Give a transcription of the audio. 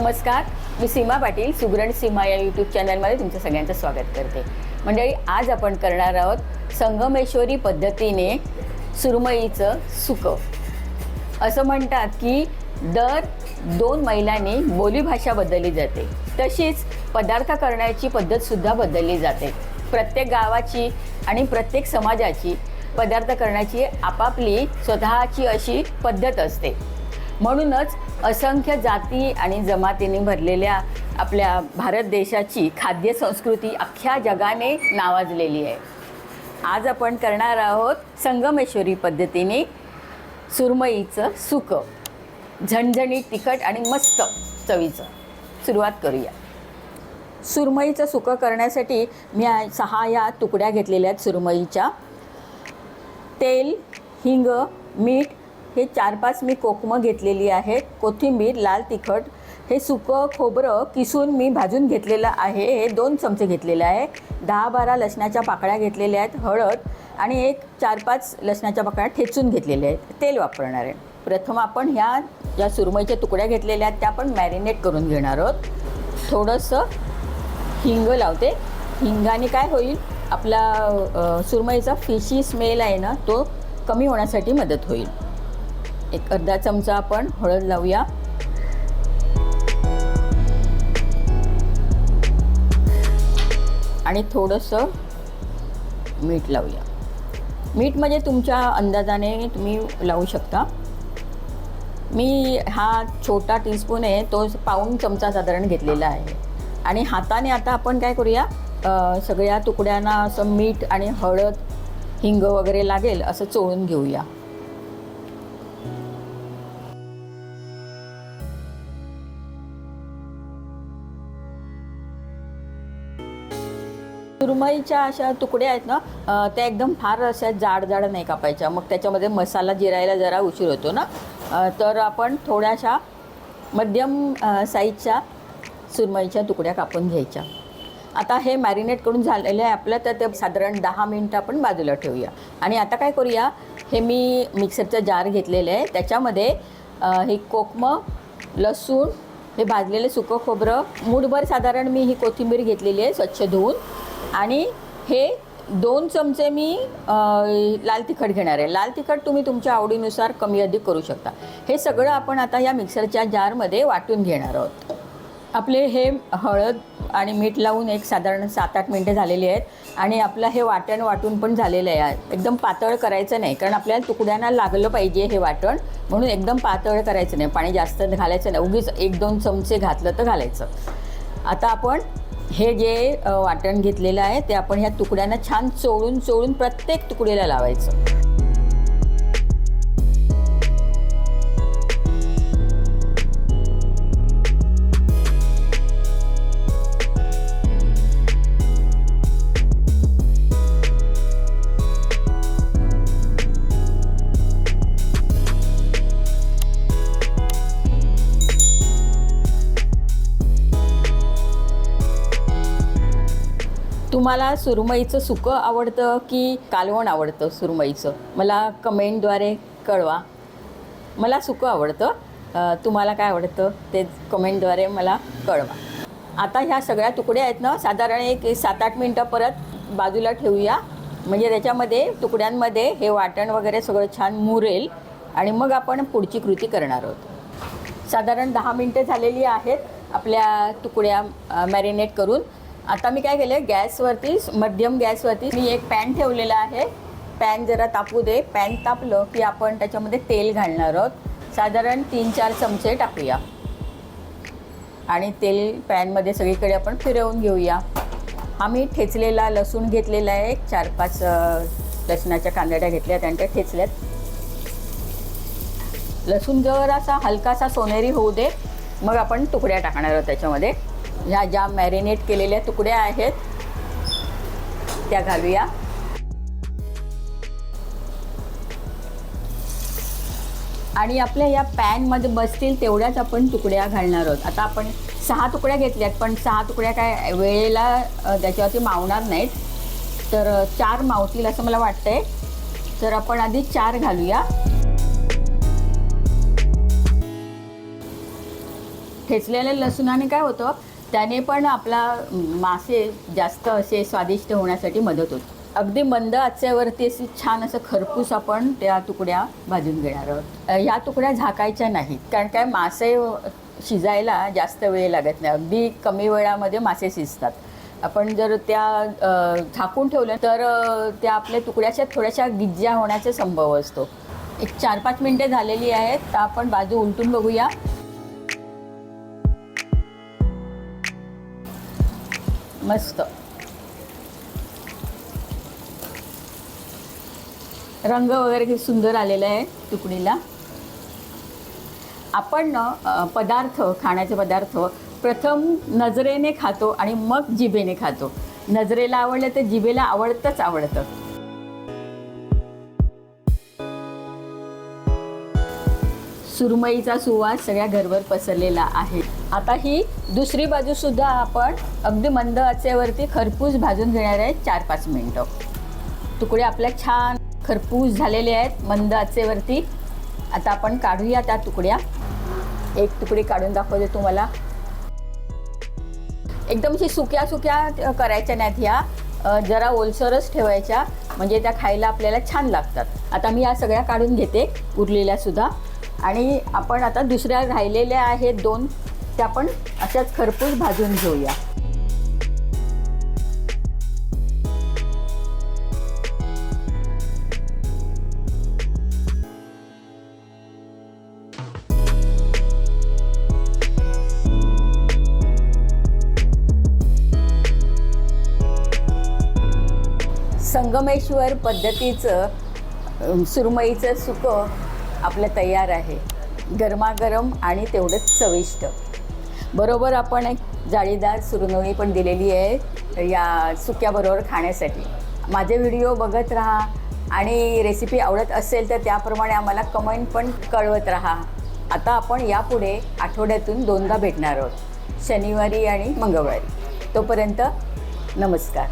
नमस्कार. मी सीमा पाटील सुगरण सीमा या यूट्यूब चॅनलमध्ये तुमचं सगळ्यांचं स्वागत करते. मंडळी आज आपण करणार आहोत संगमेश्वरी पद्धतीने सुरमईचं सुकं. असं म्हणतात की दर दोन मैलांनी बोलीभाषा बदलली जाते. तशीच पदार्थ करण्याची पद्धतसुद्धा बदलली जाते. प्रत्येक गावाची आणि प्रत्येक समाजाची पदार्थ करण्याची आपापली स्वतःची अशी पद्धत असते. म्हणूनच असंख्य जाती आणि जमातींनी भरलेल्या आपल्या भारत देशाची खाद्य संस्कृती अख्ख्या जगाने नावाजलेली आहे. आज आपण करणार आहोत संगमेश्वरी पद्धतीने सुरमईचं सुकं. झणझणीत तिखट आणि मस्त चवीचं. सुरुवात करूया. सुरमईचं सुकं करण्यासाठी मी सहा या तुकड्या घेतलेल्या आहेत सुरमईच्या. तेल हिंग मीठ हे चार पाच मी कोकमं घेतलेली आहेत. कोथिंबीर लाल तिखट हे सुकं खोबरं किसून मी भाजून घेतलेलं आहे. हे दोन चमचे घेतलेले आहे. दहा बारा लसणाच्या पाकळ्या घेतलेल्या आहेत हळद आणि एक चार पाच लसणाच्या पाकळ्या ठेचून घेतलेल्या आहेत. तेल वापरणार आहे. प्रथम आपण ह्या ज्या सुरमईच्या तुकड्या घेतलेल्या आहेत त्या आपण मॅरिनेट करून घेणार आहोत. थोडंसं हिंग लावते. हिंगाने काय होईल? आपला सुरमईचा फिशी स्मेल आहे ना तो कमी होण्यासाठी मदत होईल. एक अर्धा चमचा आपण हळद लावूया. आणि थोडंसं मीठ लावूया. मीठ म्हणजे तुमच्या अंदाजाने तुम्ही लावू शकता. मी हा छोटा टीस्पून आहे तो पाऊण चमचा साधारण घेतलेला आहे. आणि हाताने आता आपण काय करूया सगळ्या तुकड्यांना असं मीठ आणि हळद हिंग वगैरे लागेल असं चोळून घेऊया. सुरमईच्या अशा तुकड्या आहेत ना त्या एकदम फार अशा जाड जाड नाही कापायच्या. मग त्याच्यामध्ये मसाला जिरायला जरा उशीर होतो ना. तर आपण थोड्याशा मध्यम साईजच्या सुरमईच्या तुकड्या कापून घ्यायच्या. आता हे मॅरिनेट करून झालेलं आहे आपलं तर ते साधारण दहा मिनटं आपण बाजूला ठेवूया. आणि आता काय करूया हे मी मिक्सरचं जार घेतलेलं आहे. त्याच्यामध्ये हे कोकमं लसूण हे भाजलेलं सुकं खोबरं मूठभर साधारण मी ही कोथिंबीर घेतलेली आहे स्वच्छ धुवून. आणि हे दोन चमचे मी लाल तिखट घेणार आहे. लाल तिखट तुम्ही तुमच्या आवडीनुसार कमी अधिक करू शकता. हे सगळं आपण आता या मिक्सरच्या जारमध्ये वाटून घेणार आहोत. आपले हे हळद आणि मीठ लावून एक साधारण सात आठ मिनटं झालेली आहेत. आणि आपलं हे वाटण वाटून पण झालेलं आहे. एकदम पातळ करायचं नाही कारण आपल्याला तुकड्यांना लागलं पाहिजे हे वाटण. म्हणून एकदम पातळ करायचं नाही. पाणी जास्त घालायचं नाही. उगीच एक दोन चमचे घातलं तर घालायचं. आता आपण हे जे वाटण घेतलेलं आहे ते आपण ह्या तुकड्यांना छान चोळून चोळून प्रत्येक तुकडीला लावायचं. तुम्हाला सुरमईचं सुकं आवडतं की कालवण आवडतं सुरमईचं? मला कमेंटद्वारे कळवा. मला सुकं आवडतं. तुम्हाला काय आवडतं ते कमेंटद्वारे मला कळवा. आता ह्या सगळ्या तुकड्या आहेत ना साधारण एक सात आठ मिनटं परत बाजूला ठेवूया. म्हणजे त्याच्यामध्ये तुकड्यांमध्ये हे वाटण वगैरे सगळं छान मुरेल आणि मग आपण पुढची कृती करणार आहोत. साधारण दहा मिनटं झालेली आहेत आपल्या तुकड्या मॅरिनेट करून. आता मी काय केलं गॅसवरती मध्यम गॅसवरती मी एक पॅन ठेवलेला आहे. पॅन जरा तापू दे. पॅन तापलं की आपण त्याच्यामध्ये तेल घालणार आहोत. साधारण तीन चार चमचे टाकूया. आणि तेल पॅनमध्ये सगळीकडे आपण फिरवून घेऊया. हा मी ठेचलेला लसूण घेतलेला आहे. एक चार पाच लसणाच्या कांदड्या घेतल्या आणि त्या ठेचल्यात. लसूण जरासा हलकासा सोनेरी होऊ दे. मग आपण तुकड्या टाकणार आहोत त्याच्यामध्ये. ह्या ज्या मॅरिनेट केलेल्या तुकड्या आहेत त्या घालूया. आणि आपल्या या पॅनमध्ये बसतील तेवढ्याच आपण तुकड्या घालणार आहोत. आता आपण सहा तुकड्या घेतल्यात पण सहा तुकड्या काय वेळेला त्याच्यावरती मावणार नाहीत. तर चार मावतील असं मला वाटतंय. तर आपण आधी चार घालूया. ठेचलेल्या लसूणाने काय होतं? त्याने पण आपला मासे जास्त असे स्वादिष्ट होण्यासाठी मदत होते. अगदी मंद आचेवरती अशी छान असं खरपूस आपण त्या तुकड्या भाजून घेणार आहोत. ह्या तुकड्या झाकायच्या नाहीत. कारण काय मासे शिजायला जास्त वेळ लागत नाही. अगदी कमी वेळामध्ये मासे शिजतात. आपण जर त्या झाकून ठेवलं तर त्या आपल्या तुकड्याच्या थोड्याशा गिज्जा होण्याचा संभव असतो. एक चार पाच मिनटे झालेली आहेत. तर आपण बाजू उलटून बघूया. मस्त. रंग वगैरे किती सुंदर आलेला आहे तुकडीला. आपण ना पदार्थ खाण्याचे पदार्थ प्रथम नजरेने खातो आणि मग जिभेने खातो. नजरेला आवडलं तर जिभेला आवडतंच आवडतं. सुरमईचा सुवास सगळ्या घरवर पसरलेला आहे. आता ही दुसरी बाजू सुद्धा आपण अगदी मंद आचेवरती खरपूस भाजून घेणार आहे चार पाच मिनटं. तुकडे आपल्या छान खरपूस झालेले आहेत मंद आचेवरती. आता आपण काढूया त्या तुकड्या. एक तुकडी काढून दाखवते तुम्हाला. एकदम अशी सुक्या सुक्या करायच्या नाहीत ह्या. जरा ओलसरच ठेवायच्या. म्हणजे त्या खायला आपल्याला छान लागतात. आता मी या सगळ्या काढून घेते उरलेल्या सुद्धा. आणि आपण आता दुसऱ्या राहिलेल्या आहेत दोन त्या आपण अशाच खरपूस भाजून घेऊया. संगमेश्वर पद्धतीचं सुरमईचं सुकं आपलं तयार आहे. गरमागरम आणि तेवढंच चविष्ट. बरोबर आपण एक जाळीदार सुरनोळी पण दिलेली आहे या सुक्याबरोबर खाण्यासाठी. माझे व्हिडिओ बघत राहा आणि रेसिपी आवडत असेल तर त्याप्रमाणे आम्हाला कमेंट पण कळवत राहा. आता आपण यापुढे आठवड्यातून दोनदा भेटणार आहोत शनिवारी आणि मंगळवारी. तोपर्यंत नमस्कार.